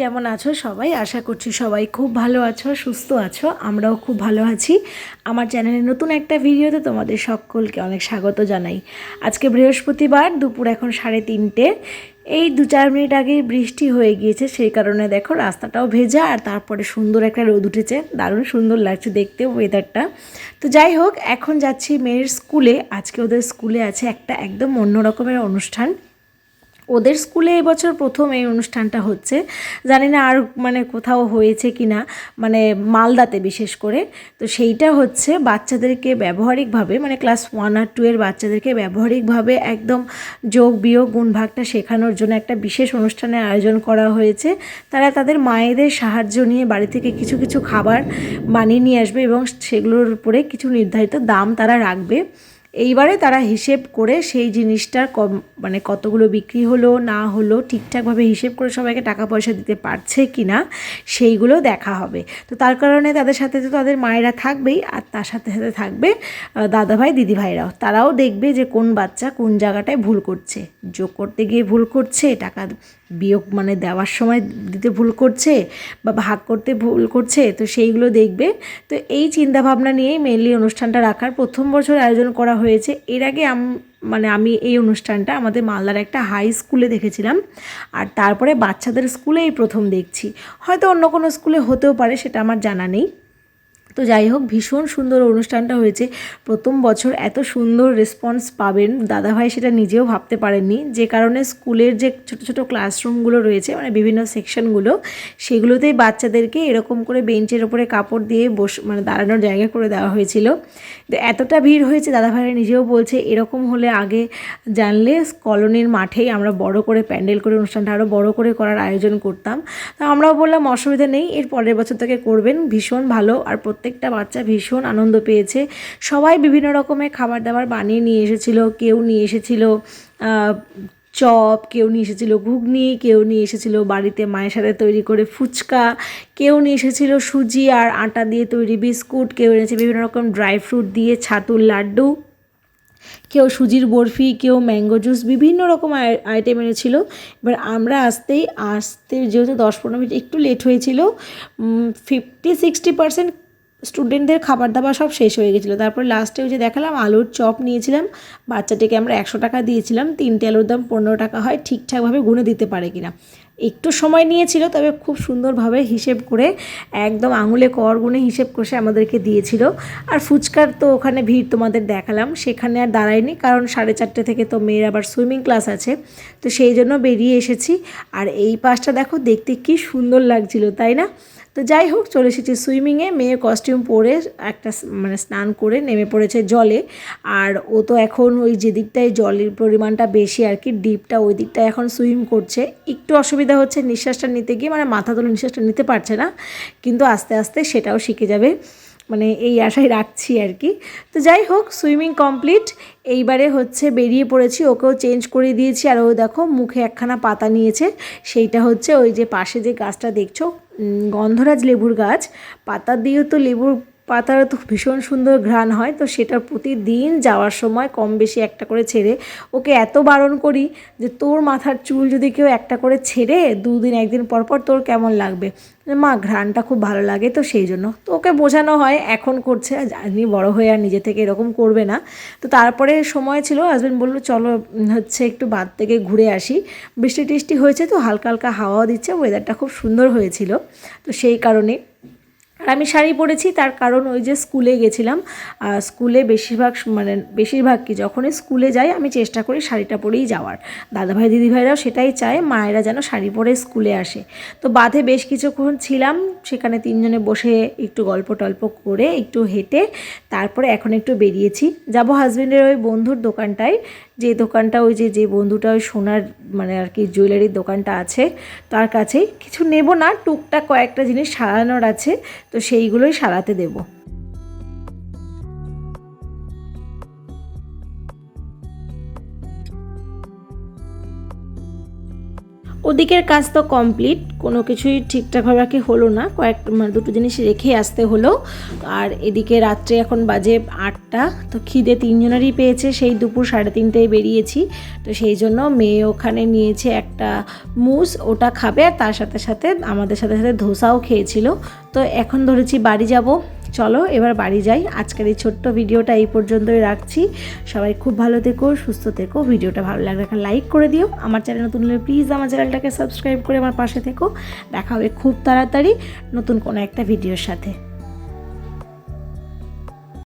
কেমন আছো সবাই? আশা করছি সবাই খুব ভালো আছো, সুস্থ আছো, আমরাও খুব ভালো আছি। আমার চ্যানেলের নতুন একটা ভিডিওতে তোমাদের সকলকে অনেক স্বাগত জানাই। আজকে বৃহস্পতিবার, দুপুর এখন সাড়ে তিনটে। এই দু চার মিনিট আগে বৃষ্টি হয়ে গিয়েছে, সেই কারণে দেখো রাস্তাটাও ভেজা আর তারপরে সুন্দর একটা রোদ উঠেছে। দারুণ সুন্দর লাগছে দেখতে ওয়েদারটা তো যাই হোক, এখন যাচ্ছি মেয়ের স্কুলে। আজকে ওদের স্কুলে আছে একটা একদম অন্য রকমের অনুষ্ঠান। ওদের স্কুলে এবছর প্রথম এই অনুষ্ঠানটা হচ্ছে। জানি না আর মানে কোথাও হয়েছে কি না মানে মালদাতে বিশেষ করে। তো সেইটা হচ্ছে বাচ্চাদেরকে ব্যবহারিকভাবে মানে ক্লাস ওয়ান আর টু এর বাচ্চাদেরকে ব্যবহারিকভাবে একদম যোগ, বিয়োগ, গুণ, ভাগটা শেখানোর জন্য একটা বিশেষ অনুষ্ঠানের আয়োজন করা হয়েছে। তারা তাদের মায়েদের সাহায্য নিয়ে বাড়ি থেকে কিছু কিছু খাবার বানিয়ে নিয়ে আসবে এবং সেগুলোর উপরে কিছু নির্ধারিত দাম তারা রাখবে। এইবারে তারা হিসেব করে সেই জিনিসটার কম মানে কতগুলো বিক্রি হলো, না হলো, ঠিকঠাকভাবে হিসেব করে সবাইকে টাকা পয়সা দিতে পারছে কি না সেইগুলো দেখা হবে। তো তার কারণে তাদের সাথে তো তাদের মায়েরা থাকবেই, আর তার সাথে সাথে থাকবে দাদাভাই, দিদিভাইরাও। তারাও দেখবে যে কোন বাচ্চা কোন জায়গাটায় ভুল করছে। যোগ করতে গিয়ে ভুল করছে, টাকা বিয়োগ মানে দেওয়ার সময় দিতে ভুল করছে, বা ভাগ করতে ভুল করছে, তো সেইগুলো দেখবে। তো এই চিন্তাভাবনা নিয়েই মেনলি অনুষ্ঠানটা রাখার প্রথম বছর আয়োজন করা হয়েছে। এর আগে মানে আমি এই অনুষ্ঠানটা আমাদের মালদার একটা হাই স্কুলে দেখেছিলাম। আর তারপরে বাচ্চাদের স্কুলেই প্রথম দেখছি। হয়তো অন্য কোনো স্কুলে হতেও পারে, সেটা আমার জানা নেই। তো যাই হোক, ভীষণ সুন্দর অনুষ্ঠানটা হয়েছে। প্রথম বছর এত সুন্দর রেসপন্স পাবেন। দাদাভাই সেটা নিজেও ভাবতে পারেননি। যে কারণে স্কুলের যে ছোট ছোট ক্লাসরুমগুলো রয়েছে মানে বিভিন্ন সেকশনগুলো সেগুলোতেই বাচ্চাদেরকে এরকম করে বেঞ্চের ওপরে কাপড় দিয়ে বস মানে দাঁড়ানোর জায়গা করে দেওয়া হয়েছিল। তো এতটা ভিড় হয়েছে দাদাভাইরা নিজেও বলছে, এরকম হলে আগে জানলে কলোনির মাঠেই আমরা বড় করে প্যান্ডেল করে অনুষ্ঠানটা আরও বড় করে করার আয়োজন করতাম। তো আমরাও বললাম, অসুবিধা নেই, এর পরের বছর থেকে করবেন, ভীষণ ভালো। আর প্রত্যেকটা বাচ্চা ভীষণ আনন্দ পেয়েছে। সবাই বিভিন্ন রকমের খাবার দাবার বানিয়ে নিয়ে এসেছিল। কেউ নিয়ে এসেছিল চপ, কেউ নিয়ে এসেছিল ঘুগনি, কেউ নিয়ে এসেছিল বাড়িতে মায়ের সাথে তৈরি করে ফুচকা, কেউ নিয়ে এসেছিল সুজি আর আটা দিয়ে তৈরি বিস্কুট, কেউ এনেছে বিভিন্ন রকম ড্রাই ফ্রুট দিয়ে ছাতুর লাড্ডু, কেউ সুজির বরফি, কেউ ম্যাঙ্গো জুস, বিভিন্ন রকম আইটেম এনেছিল। এবার আমরা আসতেই, আসতে যেহেতু দশ পনেরো মিনিট একটু লেট হয়েছিল ফিফটি সিক্সটি পার্সেন্ট স্টুডেন্টদের খাবার দাবার সব শেষ হয়ে গেছিল। তারপর লাস্টে ওই যে দেখালাম, আলুর চপ নিয়েছিলাম। বাচ্চাটিকে আমরা একশো টাকা দিয়েছিলাম। তিনটে আলুর দাম পনেরো টাকা হয়। ঠিকঠাকভাবে গুনে দিতে পারে কিনা। একটু সময় নিয়েছিল, তবে খুব সুন্দরভাবে হিসেব করে, একদম আঙুলে কর গুনে হিসেব কষে আমাদেরকে দিয়েছিল। আর ফুচকার তো ওখানে ভিড় তোমাদের দেখালাম, সেখানে আর দাঁড়ায়নি, কারণ সাড়ে চারটে থেকে তো মেয়ের আবার সুইমিং ক্লাস আছে। তো সেই জন্য বেরিয়ে এসেছি। আর এই পাশটা দেখো, দেখতে কি সুন্দর লাগছিল, তাই না? তো যাই হোক, চলে এসেছি সুইমিংয়ে। মেয়ে কস্টিউম পরে একটা মানে স্নান করে নেমে পড়েছে জলে। আর ও তো এখন ওই যে দিকটায় জলের পরিমাণটা বেশি আর কি, ডিপটা ওই দিকটায় এখন সুইম করছে। একটু অসুবিধা হচ্ছে নিঃশ্বাসটা নিতে গিয়ে মানে মাথা তোলে নিঃশ্বাসটা নিতে পারছে না। কিন্তু আস্তে আস্তে সেটাও শিখে যাবে। মানে এই আশাই রাখছি আর কি। তো যাই হোক, সুইমিং কমপ্লিট। এইবারে হচ্ছে বেরিয়ে পড়েছি, ওকেও চেঞ্জ করে দিয়েছি। আর ও দেখো, মুখে একখানা পাতা নিয়েছে। সেইটা হচ্ছে ওই যে পাশে যে গাছটা দেখছ গন্ধরাজ লেবুর গাছ। পাতা দিয়েও তো লেবুর পাতার তো ভীষণ সুন্দর ঘ্রাণ হয়, তো সেটা প্রতিদিন যাওয়ার সময় কম বেশি একটা করে ছেড়ে ওকে এত বারণ করি যে তোর মাথার চুল যদি কেউ একটা করে ছেড়ে দুদিন একদিন পর পর তোর কেমন লাগবে? মা, ঘ্রাণটা খুব ভালো লাগে তো সেই জন্য। তো ওকে বোঝানো হয়, এখন করছে, জানি বড় হয়ে আর নিজে থেকে এরকম করবে না। তো তারপরে সময় ছিল হাজব্যান্ড বলল, চলো হচ্ছে একটু বাদ থেকে ঘুরে আসি। বৃষ্টি টিষ্টি হয়েছে তো হালকা হালকা হাওয়াও দিচ্ছে ওয়েদারটা খুব সুন্দর হয়েছিল, তো সেই কারণে আর আমি শাড়ি পরেছি, তার কারণ ওই যে স্কুলে গেছিলাম। স্কুলে বেশিরভাগ মানে বেশিরভাগ কি, যখনই স্কুলে যাই, আমি চেষ্টা করি শাড়িটা পরেই যাওয়ার। দাদাভাই, দিদিভাইরাও সেটাই চায়, মায়েরা যেন শাড়ি পরে স্কুলে আসে। তো বাঁধে বেশ কিছুক্ষণ ছিলাম, সেখানে তিনজনে বসে একটু গল্প টল্প করে একটু হেঁটে তারপরে এখন একটু বেরিয়েছি। যাব হাজবেন্ডের ওই বন্ধুর দোকানটায়, যে দোকানটা ওই যে যে বন্ধুটা ওই সোনার মানে আর কি জুয়েলারির দোকানটা আছে, তার কাছেই। কিছু নেব না, টুকটাক কয়েকটা জিনিস সারানোর আছে তো সেইগুলোই সারাতে দেবো। ওদিকের কাজ তো কমপ্লিট কোনো কিছুই ঠিকঠাকভাবে আর কি হলো না। কয়েক মানে দুটো জিনিস রেখে আসতে হলো। আর এদিকে রাত্রে এখন বাজে আটটা, তো খিদে তিনজনেরই পেয়েছে, সেই দুপুর সাড়ে তিনটেয় বেরিয়েছি। তো সেই জন্য মেয়ে ওখানে নিয়েছে একটা মুস, ওটা খাবে আর তার সাথে সাথে আমাদের সাথে সাথে ধোসাও খেয়েছিল। তো এখন ধরেছি বাড়ি যাব। চলো, এবার বাড়ি যাই। আজকের এই ছোট্ট ভিডিওটা এই পর্যন্তই রাখছি। সবাই খুব ভালো থেকো, সুস্থ থেকো। ভিডিওটা ভালো লাগলে একটা লাইক করে দিও। আমার চ্যানেল নতুন হলে প্লিজ আমার চ্যানেলটাকে সাবস্ক্রাইব করে আমার পাশে থেকো। দেখা হবে খুব তাড়াতাড়ি নতুন কোনো একটা ভিডিওর সাথে।